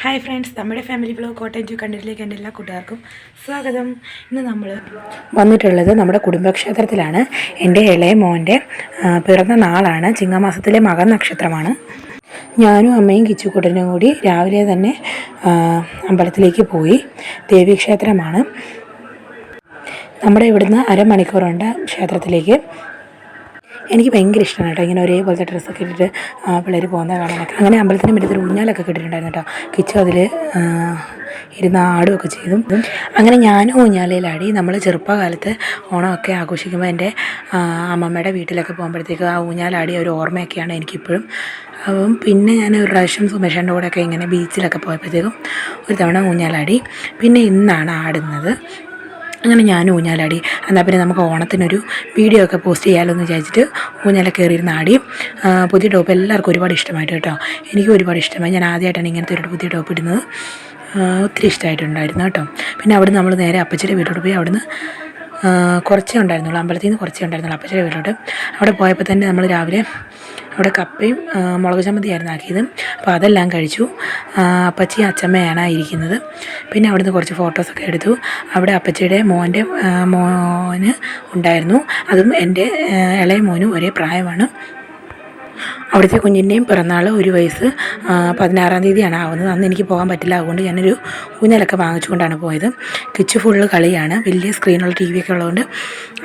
Hi friends നമ്മുടെ family blog Kottayam to കണ്ടിട്ടിലേക്ക് എന്റെ എല്ലാ കൂട്ടുകാർക്കും സ്വാഗതം. ഇന്ന് നമ്മൾ വന്നിട്ടുള്ളത് നമ്മുടെ കുടുംബക്ഷേത്രത്തിലാണ്. എന്റെ ഇളയ മോന്റെ പിറന്ന നാളാണ്. ചിങ്ങമാസത്തിലെ മകൻ നക്ഷത്രമാണ്. ഞാനും അമ്മയും കിച്ചുക്കുട്ടനും കൂടി രാവിലെ തന്നെ അമ്പലത്തിലേക്ക് പോയി. ദേവീക്ഷേത്രമാണ്. നമ്മുടെ ഇവിടുന്ന് അരമണിക്കൂറുണ്ട് ക്ഷേത്രത്തിലേക്ക്. എനിക്ക് ഭയങ്കര ഇഷ്ടമാണ് കേട്ടോ. ഇങ്ങനെ ഒരേപോലത്തെ ഡ്രസ്സൊക്കെ ഇട്ടിട്ട് പിള്ളേർ പോകുന്നത് കാണാനൊക്കെ. അങ്ങനെ അമ്പലത്തിന് മുറ്റത്തൊരു ഊഞ്ഞാലൊക്കെ കിട്ടിയിട്ടുണ്ടായിരുന്നു കേട്ടോ. കിച്ചു അതിൽ ഇരുന്ന് ആടുകയൊക്കെ ചെയ്തു. അങ്ങനെ ഞാനും ഊഞ്ഞാലയിലാടി നമ്മൾ ചെറുപ്പകാലത്ത് ഓണമൊക്കെ ആഘോഷിക്കുമ്പോൾ എന്റെ അമ്മമ്മയുടെ വീട്ടിലൊക്കെ പോകുമ്പോഴത്തേക്ക് ആ ഊഞ്ഞാലാടിയ ഒരു ഓർമ്മയൊക്കെയാണ് എനിക്കിപ്പോഴും. അപ്പം പിന്നെ ഞാൻ ഒരു പ്രാവശ്യം സുമേഷന്റെ കൂടെയൊക്കെ ഇങ്ങനെ ബീച്ചിലൊക്കെ പോയപ്പോഴത്തേക്കും ഒരു തവണ ഊഞ്ഞാലാടി പിന്നെ ഇന്നാണ് ആടുന്നത്. അങ്ങനെ ഞാൻ ഊഞ്ഞാലാടി. എന്നാൽ പിന്നെ നമുക്ക് ഓണത്തിനൊരു വീഡിയോ ഒക്കെ പോസ്റ്റ് ചെയ്യാമല്ലോ എന്ന് വിചാരിച്ചിട്ട് ഊഞ്ഞാല കയറിയിരുന്ന് ആടി. പുതിയ ടോപ്പ് എല്ലാവർക്കും ഒരുപാട് ഇഷ്ടമായിട്ട് കേട്ടോ. എനിക്കും ഒരുപാട് ഇഷ്ടമായി. ഞാൻ ആദ്യമായിട്ടാണ് ഇങ്ങനത്തെ ഒരു പുതിയ ടോപ്പ് ഇടുന്നത്. ഒത്തിരി ഇഷ്ടമായിട്ടുണ്ടായിരുന്നു കേട്ടോ. പിന്നെ അവിടെ നമ്മൾ നേരെ അപ്പച്ചിയുടെ വീട്ടിലോട്ട് പോയി അവിടുന്ന് കുറച്ചേ ഉണ്ടായിരുന്നുള്ളൂ. അമ്പലത്തിൽ നിന്ന് കുറച്ചേ ഉണ്ടായിരുന്നുള്ളൂ. അപ്പച്ചന്റെ വീട്ടിലോട്ട്. അവിടെ പോയപ്പോൾ തന്നെ നമ്മൾ രാവിലെ അവിടെ കപ്പയും മുളക് ചമ്മന്തിയായിരുന്നു ആക്കിയത്. അപ്പോൾ അതെല്ലാം കഴിച്ചു. അപ്പച്ചി അച്ചമ്മയാണ് ഇരിക്കുന്നത്. പിന്നെ അവിടുന്ന് കുറച്ച് ഫോട്ടോസൊക്കെ എടുത്തു. അവിടെ അപ്പച്ചിയുടെ മോന്റെ മോന് ഉണ്ടായിരുന്നു. അതും എന്റെ ഇളയ മോനും ഒരേ പ്രായമാണ്. അവിടുത്തെ കുഞ്ഞിന്റെയും പിറന്നാൾ ഒരു വയസ്സ് പതിനാറാം തീയതിയാണ് ആവുന്നത്. അന്ന് എനിക്ക് പോകാൻ പറ്റില്ല. അതുകൊണ്ട് ഞാനൊരു ഊഞ്ഞലൊക്കെ വാങ്ങിച്ചുകൊണ്ടാണ് പോയത്. കിച്ച് ഫുള്ള് കളിയാണ്. വലിയ സ്ക്രീനുള്ള ടി വി ഒക്കെ ഉള്ളതുകൊണ്ട്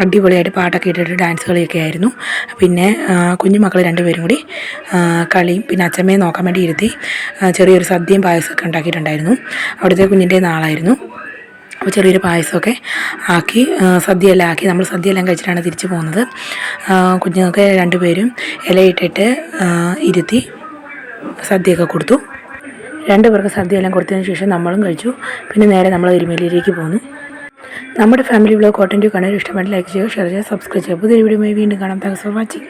അടിപൊളിയായിട്ട് പാട്ടൊക്കെ ഇട്ടിട്ട് ഡാൻസ് കളിയൊക്കെ ആയിരുന്നു. പിന്നെ കുഞ്ഞുമക്കൾ കുഞ്ഞു മക്കൾ രണ്ടുപേരും കൂടി കളിയും പിന്നെ അച്ഛമ്മയെ നോക്കാൻ വേണ്ടി ഇരുത്തി ചെറിയൊരു സദ്യയും പായസമൊക്കെ ഉണ്ടാക്കിയിട്ടുണ്ടായിരുന്നു. അവിടുത്തെ കുഞ്ഞിന്റെ നാളായിരുന്നു. അപ്പോൾ ചെറിയൊരു പായസമൊക്കെ ആക്കി സദ്യയെല്ലാം ആക്കി. നമ്മൾ സദ്യയെല്ലാം കഴിച്ചിട്ടാണ് തിരിച്ചു പോകുന്നത്. കുഞ്ഞുങ്ങൾക്ക് രണ്ടുപേരും ഇലയിട്ടിട്ട് ഇരുത്തി സദ്യയൊക്കെ കൊടുത്തു. രണ്ടു പേർക്ക് സദ്യയെല്ലാം കൊടുത്തതിന് ശേഷം നമ്മളും കഴിച്ചു. പിന്നെ നേരെ നമ്മൾ എരുമേലിയിലേക്ക് പോന്നു. നമ്മുടെ ഫാമിലി ബ്ലോഗ് കോട്ടൻ ടു കാണാൻ ഇഷ്ടമായിട്ട് ലൈക്ക് ചെയ്യുക ഷെയർ ചെയ്യുക സബ്സ്ക്രൈബ് ചെയ്യുക. പുതിയ വീഡിയോ വീണ്ടും കാണാം. Thanks for watching.